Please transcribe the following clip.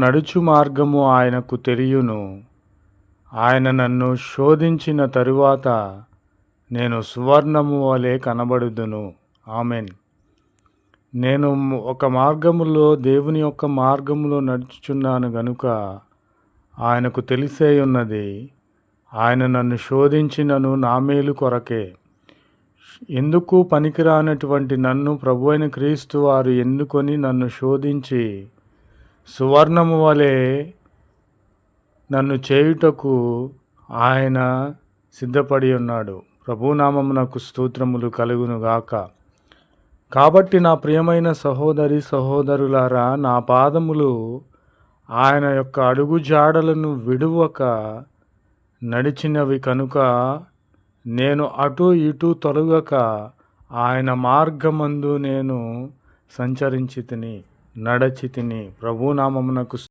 నడుచు మార్గము ఆయనకు తెలియను. ఆయన నన్ను శోధించిన తరువాత నేను సువర్ణము వలె కనబడుదును. ఆమెన్. నేను ఒక మార్గములో దేవుని యొక్క మార్గములో నడుచుచున్నాను గనుక ఆయనకు తెలిసే ఉన్నది ఆయన నన్ను శోధించినను నా మేలు కొరకే. ఎందుకు పనికిరానటువంటి నన్ను ప్రభు అయిన క్రీస్తు వారు ఎన్నుకొని నన్ను శోధించి సువర్ణము వలె నన్ను చేయుటకు ఆయన సిద్ధపడి ఉన్నాడు. ప్రభునామమునకు స్తోత్రములు కలుగును గాక. కాబట్టి నా ప్రియమైన సహోదరి సహోదరులారా నా పాదములు ఆయన యొక్క అడుగు జాడలను విడువక నడిచినవి కనుక నేను అటు ఇటు తొలగక ఆయన మార్గమందు నేను సంచరించి తిని నడచితిని. ప్రభునామమునకు